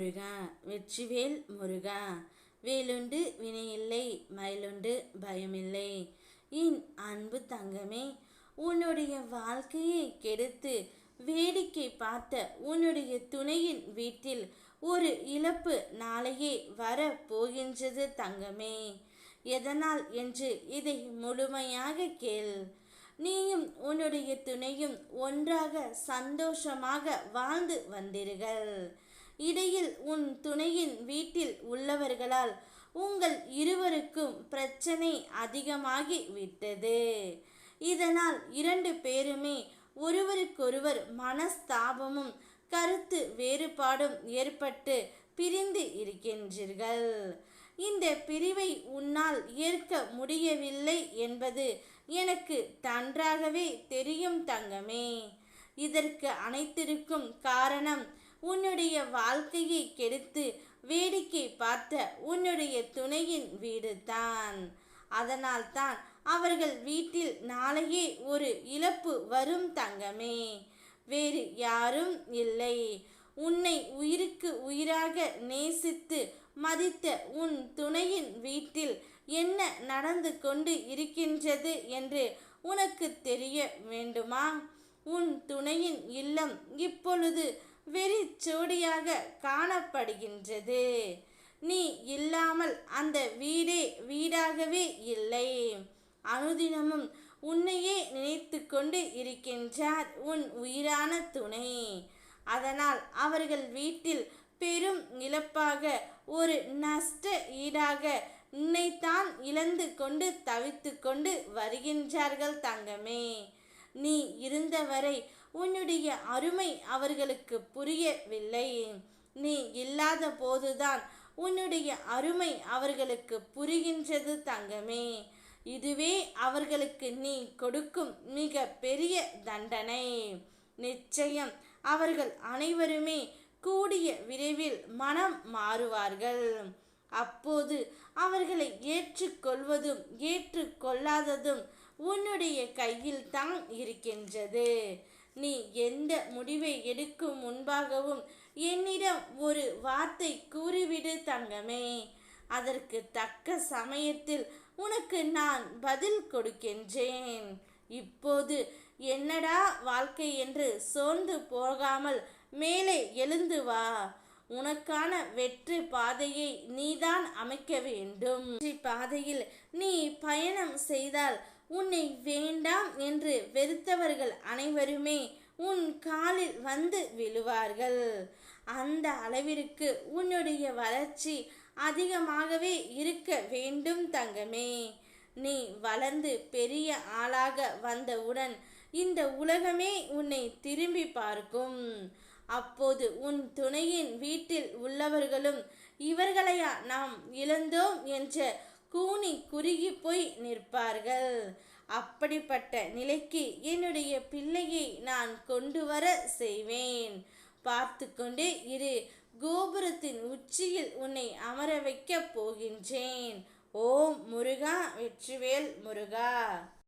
முருகா வெற்றிவேல் முருகா. வேலுண்டு வினையில்லை மயிலுண்டு பயமில்லை. என் அன்பு தங்கமே உன்னுடைய வாழ்க்கையை கெடுத்து வேடிக்கை பார்த்த உன்னுடைய துணையின் வீட்டில் ஒரு இழப்பு நாளையே வர போகின்றது தங்கமே. எதனால் என்று இதை முழுமையாக கேள். நீயும் உன்னுடைய துணையும் ஒன்றாக சந்தோஷமாக வாழ்ந்து வந்தீர்கள் இடையில் உன் துணையின் வீட்டில் உள்ளவர்களால் உங்கள் இருவருக்கும் பிரச்சனை அதிகமாகி விட்டது. இதனால் இரண்டு பேருமே ஒருவருக்கொருவர் மனஸ்தாபமும் கருத்து வேறுபாடும் ஏற்பட்டு பிரிந்து இருக்கின்றீர்கள். இந்த பிரிவை உன்னால் ஏற்க முடியவில்லை என்பது எனக்கு நன்றாகவே தெரியும் தங்கமே. இதற்கு அனைத்திற்கும் காரணம் உன்னுடைய வாழ்க்கையை கெடுத்து வேடிக்கை பார்த்த உன்னுடைய துணையின் வீடு தான் அதனால்தான் அவர்கள் வீட்டில் நாளையே ஒரு இழப்பு வரும் தங்கமே. வேறு யாரும் இல்லை. உன்னை உயிருக்கு உயிராக நேசித்து மதித்த உன் துணையின் வீட்டில் என்ன நடந்து கொண்டு இருக்கின்றது என்று உனக்கு தெரிய வேண்டுமா? உன் துணையின் இல்லம் இப்பொழுது வெறிச்சோடியாக காணப்படுகின்றது. நீ இல்லாமல் அந்த வீடே வீடாகவே இல்லை. அனுதினமும் உன்னையே நினைத்து கொண்டு இருக்கின்றார் உன் உயிரான துணை. அதனால் அவர்கள் வீட்டில் பெரும் இழப்பாக ஒரு நஷ்ட ஈடாக உன்னைத்தான் இழந்து கொண்டு தவித்து கொண்டு வருகின்றார்கள் தங்கமே. நீ இருந்தவரை உன்னுடைய அருமை அவர்களுக்கு புரியவில்லை. நீ இல்லாத போதுதான் உன்னுடைய அருமை அவர்களுக்கு புரிகின்றது தங்கமே. இதுவே அவர்களுக்கு நீ கொடுக்கும் மிக பெரிய தண்டனை. நிச்சயம் அவர்கள் அனைவருமே கூடிய விரைவில் மனம் மாறுவார்கள். அப்போது அவர்களை ஏற்றுக்கொள்வதும் ஏற்றுக்கொள்ளாததும் உன்னுடைய கையில் தான் இருக்கின்றது. நீ எந்த முடிவை எடுக்கும் முன்பாகவும் என்னிடம் ஒரு வார்த்தை கூறிவிடு தங்கமே. அதற்கு தக்க சமயத்தில் உனக்கு நான் பதில் கொடுக்கின்றேன். இப்போது என்னடா வாழ்க்கை என்று சோர்ந்து போகாமல் மேலே எழுந்து வா. உனக்கான வெற்றி பாதையை நீதான் அமைக்க வேண்டும். வெற்றி பாதையில் நீ பயணம் செய்தால் உன்னை வேண்டாம் என்று வெறுத்தவர்கள் அனைவருமே உன் காலில் வந்து விழுவார்கள். அந்த அளவிற்கு உன்னுடைய வளர்ச்சி அதிகமாகவே இருக்க வேண்டும் தங்கமே. நீ வளர்ந்து பெரிய ஆளாக வந்தவுடன் இந்த உலகமே உன்னை திரும்பி பார்க்கும். அப்போது உன் துணையின் வீட்டில் உள்ளவர்களும் இவர்களையா நாம் இழந்தோம் என்ற கூனி குறுகி போய் நிற்பார்கள். அப்படிப்பட்ட நிலைக்கு என்னுடைய பிள்ளையை நான் கொண்டு வர செய்வேன். பார்த்து கொண்டே இரு கோபுரத்தின் உச்சியில் உன்னை அமர வைக்கப் போகின்றேன். ஓம் முருகா வெற்றிவேல் முருகா.